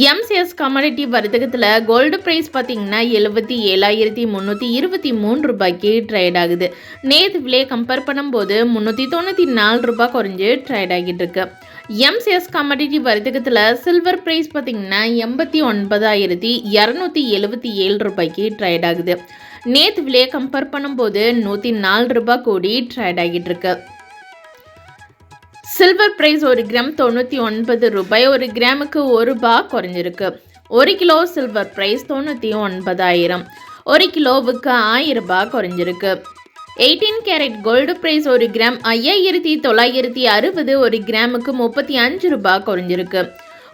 MCS commodity வர்த்தகத்தில் gold price பார்த்தீங்கன்னா எழுபத்தி ஏழாயிரத்தி முந்நூற்றி இருபத்தி மூணு ரூபாய்க்கு ட்ரேட் ஆகுது. நேற்று விலையை கம்பேர் பண்ணும்போது முந்நூற்றி தொண்ணூற்றி நாலு ரூபாய் குறைஞ்சு ட்ரேட் ஆகிட்டு இருக்கு. எம்சிஎஸ் கமாடிட்டி வர்த்தகத்தில் சில்வர் ப்ரைஸ் பார்த்தீங்கன்னா எண்பத்தி ஒன்பதாயிரத்தி இரநூத்தி எழுபத்தி ஏழு ரூபாய்க்கு ட்ரேட் ஆகுது. நேற்று விலையை கம்பேர் பண்ணும்போது நூற்றி நாலு ரூபாய் கூடி ட்ரேட் ஆகிட்டு இருக்கு. சில்வர் ப்ரைஸ் ஒரு கிராம் தொண்ணூற்றி ஒன்பது ரூபாய். ஒரு கிராமுக்கு ஒரு ரூபா குறைஞ்சிருக்கு. ஒரு கிலோ சில்வர் ப்ரைஸ் தொண்ணூற்றி ஒன்பதாயிரம். ஒரு கிலோவுக்கு ஆயிரம் ரூபாய் குறைஞ்சிருக்கு. எயிட்டீன் கேரட் கோல்டு ப்ரைஸ் ஒரு கிராம் ஐயாயிரத்தி தொள்ளாயிரத்தி அறுபது. ஒரு கிராமுக்கு முப்பத்தி அஞ்சு ரூபாய் குறைஞ்சிருக்கு.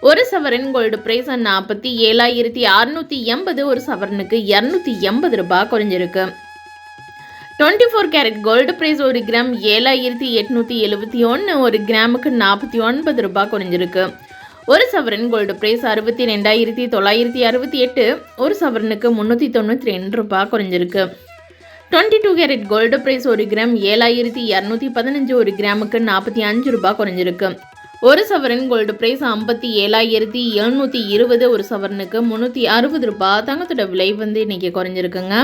ஒரு சவரன் கோல்டு ப்ரைஸ் நாற்பத்தி ஏழாயிரத்தி அறுநூற்றி எண்பது. ஒரு சவரனுக்கு இரநூத்தி எண்பது ரூபாய் குறைஞ்சிருக்கு. Twenty four carat gold price ஒரு கிராம் ஏழாயிரத்தி எட்நூற்றி எழுபத்தி ஒன்று ஒரு கிராமுக்கு நாற்பத்தி ஒன்பது ரூபாய் குறைஞ்சிருக்கு. ஒரு சவரன் கோல்டு ப்ரைஸ் அறுபத்தி ரெண்டாயிரத்தி தொள்ளாயிரத்தி அறுபத்தி எட்டு ஒரு சவரனுக்கு முந்நூற்றி தொண்ணூற்றி ரெண்டு ரூபாய் குறைஞ்சிருக்கு. Twenty two carat gold price ஒரு கிராம் ஏழாயிரத்தி இரநூத்தி பதினஞ்சு ஒரு கிராமுக்கு நாற்பத்தி அஞ்சு ரூபாய் குறைஞ்சிருக்கு. ஒரு சவரன் கோல்டு ப்ரைஸ் ஐம்பத்தி ஏழாயிரத்தி எழுநூற்றி இருபது ஒரு சவரனுக்கு முந்நூற்றி அறுபது ரூபாய். தங்கத்தோட விலை வந்து இன்றைக்கி குறைஞ்சிருக்குங்க.